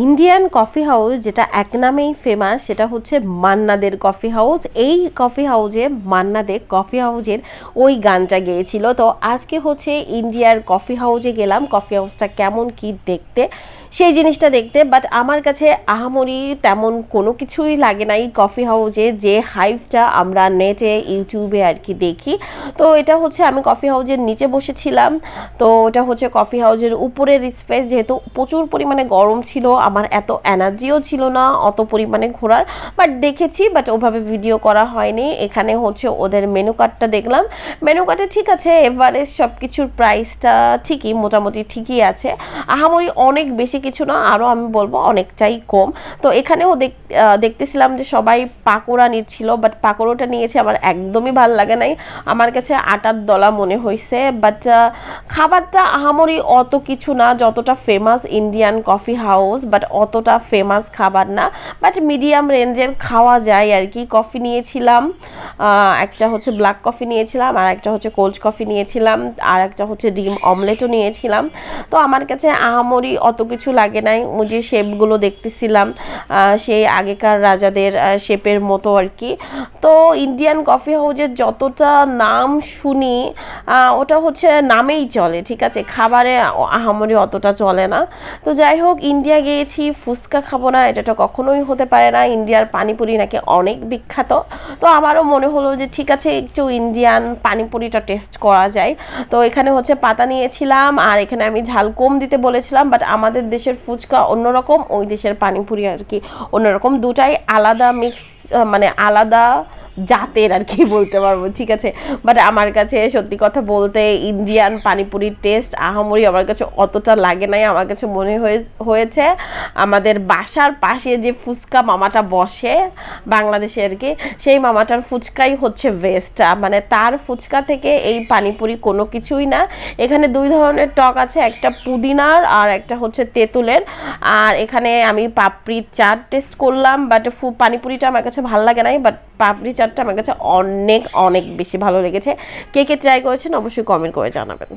Indian coffee house যেটা এক নামেই ফেমাস সেটা হচ্ছে মান্নাদের কফি হাউস এই কফি হাউসে মান্নাদের কফি হাউসের ওই গানটা গেয়েছিল। তো আজকে হচ্ছে ইন্ডিয়ার কফি হাউসে গেলাম। কফি হাউসটা কেমন কি দেখতে, সেই জিনিসটা দেখতে। বাট আমার কাছে আহামরি তেমন কোনো কিছুই লাগে নাই কফি হাউসে যে হাইফটা আমরা নেটে ইউটিউবে আর কি দেখি। তো এটা হচ্ছে আমি কফি হাউসের নিচে বসেছিলাম। তো এটা হচ্ছে কফি হাউসের উপরের স্পেস যেহেতু প্রচুর পরিমাণে গরম ছিল। আমার এত এনার্জিও ছিল না, অত পরিমাণে ঘোরার। বাট দেখেছি বাট ওভাবে ভিডিও করা হয়নি। এখানে হচ্ছে ওদের মেনু কার্ডটা দেখলাম। মেনু কার্ডে ঠিক আছে এভারেজ সব কিছুর প্রাইসটা ঠিকই, মোটামুটি ঠিকই আছে। আহামরি অনেক বেশি কিছু না আরও আমি বলব অনেকটাই কম। তো এখানেও দেখ দেখতেছিলাম যে সবাই পাকোড়া নিচ্ছিল বাট পাকোড়াটা নিয়েছে আমার একদমই ভালো লাগে নাই। আমার কাছে আটার দলা মনে হয়েছে বাট খাবারটা আহামরি অত কিছু না, যতটা famous Indian coffee house but অতটা ফেমাস খাবার না। বাট মিডিয়াম রেঞ্জের খাওয়া যায় আর কি। কফি নিয়েছিলাম একটা হচ্ছে ব্ল্যাক কফি নিয়েছিলাম, আর একটা হচ্ছে কোল্ড কফি নিয়েছিলাম, আর একটা হচ্ছে ডিম অমলেটও নিয়েছিলাম। তো আমার কাছে আহামরি অত কিছু লাগে নাই। ওই যে শেপগুলো দেখতেছিলাম সেই আগেকার রাজাদের শেপের মতো আর কি। তো ইন্ডিয়ান কফি হাউজের যতটা নাম শুনি ওটা হচ্ছে নামেই চলে, ঠিক আছে? খাবারে আহামরি অতটা চলে না। তো যাই হোক ইন্ডিয়া গিয়েছি ফুচকা খাব না, এটা তো কখনোই হতে পারে না, ইন্ডিয়ার পানিপুরি নাকি অনেক বিখ্যাত। তো আমারও মনে হলো যে ঠিক আছে, একটু ইন্ডিয়ান পানিপুরিটা টেস্ট করা যায়। তো এখানে হচ্ছে পাতা নিয়েছিলাম, আর এখানে আমি ঝাল কম দিতে বলেছিলাম বাট আমাদের দেশের ফুচকা অন্যরকম, ওই দেশের পানিপুরি আর কি অন্যরকম। দুটাই আলাদা মিক্স মানে আলাদা জাতের আর কি বলতে পারব, ঠিক আছে? বাট আমার কাছে সত্যি কথা বলতে ইন্ডিয়ান পানিপুরির টেস্ট আহামরি আমার কাছে অতটা লাগে নাই। আমার কাছে মনে হয়ে, হয়েছে আমাদের বাসার পাশে যে ফুচকা মামাটা বসে, বাংলাদেশে আর কি, সেই মামাটার ফুচকাই হচ্ছে বেস্ট মানে তার ফুচকা থেকে এই পানিপুরি কোনো কিছুই না। এখানে দুই ধরনের টক আছে, একটা পুদিনার আর একটা হচ্ছে তেঁতুলের। আর এখানে আমি পাপড়ির চাট টেস্ট করলাম বাট ফু, পানিপুরিটা আমার কাছে ভালো লাগে নাই বাট পাপড়ি চাটটা আমার কাছে অনেক অনেক বেশি ভালো লেগেছে। কে কে ট্রাই করেছেন অবশ্যই কমেন্ট করে জানাবেন।